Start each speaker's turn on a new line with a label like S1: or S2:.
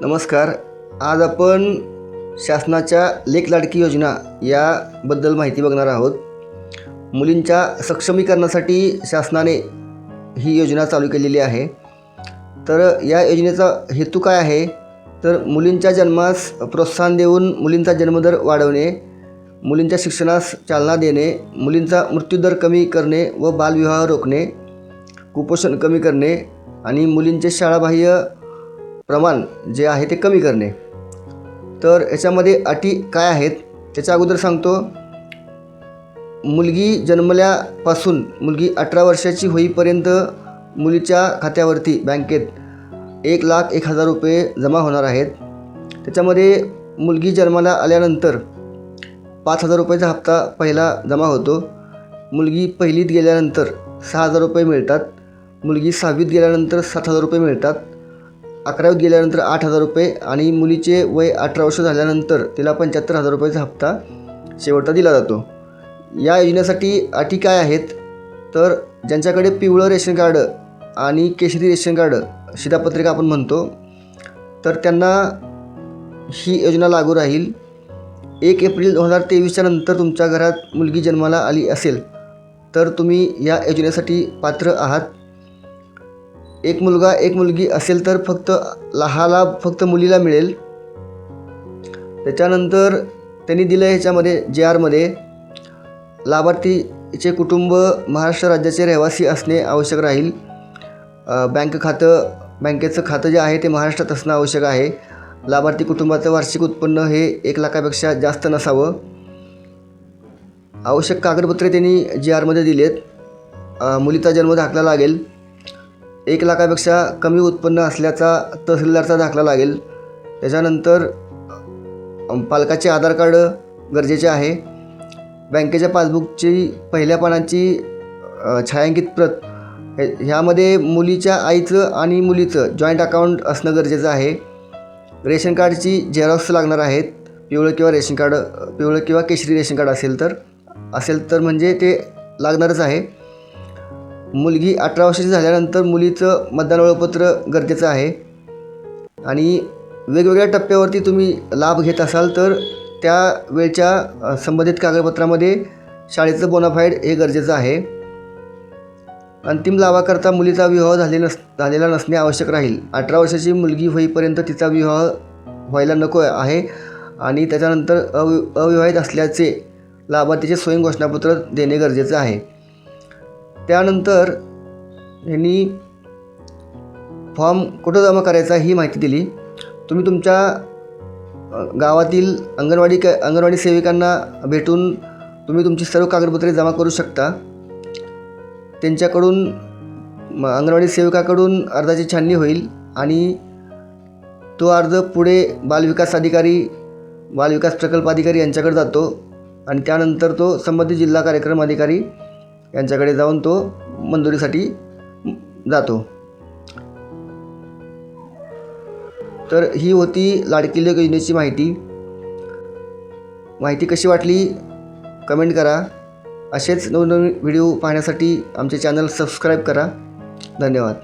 S1: नमस्कार. आज आपण शासनाच्या लेख लाडकी योजना याबद्दल माहिती बघणार आहोत. मुलींच्या सक्षमीकरणासाठी शासनाने ही योजना चालू केलेली आहे. तर या योजनेचा हेतू काय आहे? तर मुलींच्या जन्मास प्रोत्साहन देऊन मुलींचा जन्मदर वाढवणे मुलींच्या शिक्षणास चालना देणे मुलींचा मृत्यूदर कमी करणे व बालविवाह रोखणे कुपोषण कमी करणे आणि मुलींचे शाळाबाह्य प्रमाण जे आहे ते कमी करणे. तर याच्यामध्ये अटी काय आहेत? त्याच्या अगोदर सांगतो. मुलगी जन्मल्यापासून मुलगी अठरा वर्षाची होईपर्यंत मुलीच्या खात्यावरती बँकेत एक लाख एक हजार रुपये जमा होणार आहेत. त्याच्यामध्ये मुलगी जन्माला आल्यानंतर पाच हजार रुपयाचा हप्ता पहिला जमा होतो. मुलगी पहिलीत गेल्यानंतर सहा हजार रुपये मिळतात. मुलगी सहावीत गेल्यानंतर सात हजार रुपये मिळतात. अकरावीत गेल्यानंतर आठ हजार रुपये आणि मुलीचे वय अठरा वर्ष झाल्यानंतर तिला पंच्याहत्तर हजार रुपयाचा हप्ता शेवटचा दिला जातो. या योजनेसाठी अटी काय आहेत? तर ज्यांच्याकडे पिवळं रेशन कार्ड आणि केशरी रेशन कार्ड शिधापत्रिका आपण म्हणतो तर त्यांना ही योजना लागू राहील. एक एप्रिल दोन हजार तेवीसच्या नंतर तुमच्या घरात मुलगी जन्माला आली असेल तर तुम्ही या योजनेसाठी पात्र आहात. एक मुलगा एक मुलगी असेल तर फक्त लहाला फक्त मुलीला मिळेल. त्याच्यानंतर त्यांनी दिलं आहे ह्याच्यामध्ये जे आरमध्ये लाभार्थीचे कुटुंब महाराष्ट्र राज्याचे रहिवासी असणे आवश्यक राहील. बँक खातं बँकेचं खातं जे आहे ते महाराष्ट्रात असणं आवश्यक आहे. लाभार्थी कुटुंबाचं वार्षिक उत्पन्न हे एक लाखापेक्षा जास्त नसावं. आवश्यक कागदपत्रे त्यांनी जी आरमध्ये दिलेत. आहेत मुलीचा जन्म दाखला लागेल. एक लाखापेक्षा कमी उत्पन्न असल्याचा तहसीलदारचा दाखला लागेल. त्याच्यानंतर पालकाचे आधार कार्ड गरजेचे आहे. बँकेच्या पासबुकची पहिल्या पानाची छायांकित प्रत हे- ह्यामध्ये मुलीच्या आईचं आणि मुलीचं जॉईंट अकाउंट असणं गरजेचं आहे. रेशन कार्डची झेरॉक्स लागणार आहेत. पिवळं किंवा रेशन कार्ड पिवळं किंवा केशरी रेशन कार्ड असेल तर असेल तर म्हणजे ते लागणारच आहे. मुलगी अठरा वर्षाची झाल्यानंतर मुलीचं मतदान ओळखपत्र गरजेचं आहे. आणि वेगवेगळ्या टप्प्यावरती तुम्ही लाभ घेत असाल तर त्या वेळच्या संबंधित कागदपत्रामध्ये शाळेचं बोनाफाईड हे गरजेचं आहे. अंतिम लाभाकरता मुलीचा विवाह झाले नस झालेला नसणे आवश्यक राहील. अठरा वर्षाची मुलगी होईपर्यंत तिचा विवाह व्हायला नको आहे आणि त्याच्यानंतर अवि अविवाहित असल्याचे लाभार्थीचे स्वयं घोषणापत्र देणे गरजेचं आहे. त्यानंतर यांनी फॉर्म कुठं जमा करायचा ही माहिती दिली. तुम्ही तुमच्या गावातील अंगणवाडी क अंगणवाडी सेविकांना भेटून तुम्ही तुमची सर्व कागदपत्रे जमा करू शकता. त्यांच्याकडून अंगणवाडी सेविकाकडून अर्जाची छाननी होईल आणि तो अर्ज पुढे बालविकास अधिकारी बालविकास प्रकल्प अधिकारी यांच्याकडे जातो आणि त्यानंतर तो संबंधित जिल्हा कार्यक्रम अधिकारी यांच्याकडे जाऊन तो मंजुरीसाठी जातो. तर ही होती लाडकी लेख योजनेची माहिती. माहिती कशी वाटली? कमेंट करा. असेच नवनवीन व्हिडिओ पाहण्यासाठी आमचे चॅनल सबस्क्राईब करा. धन्यवाद.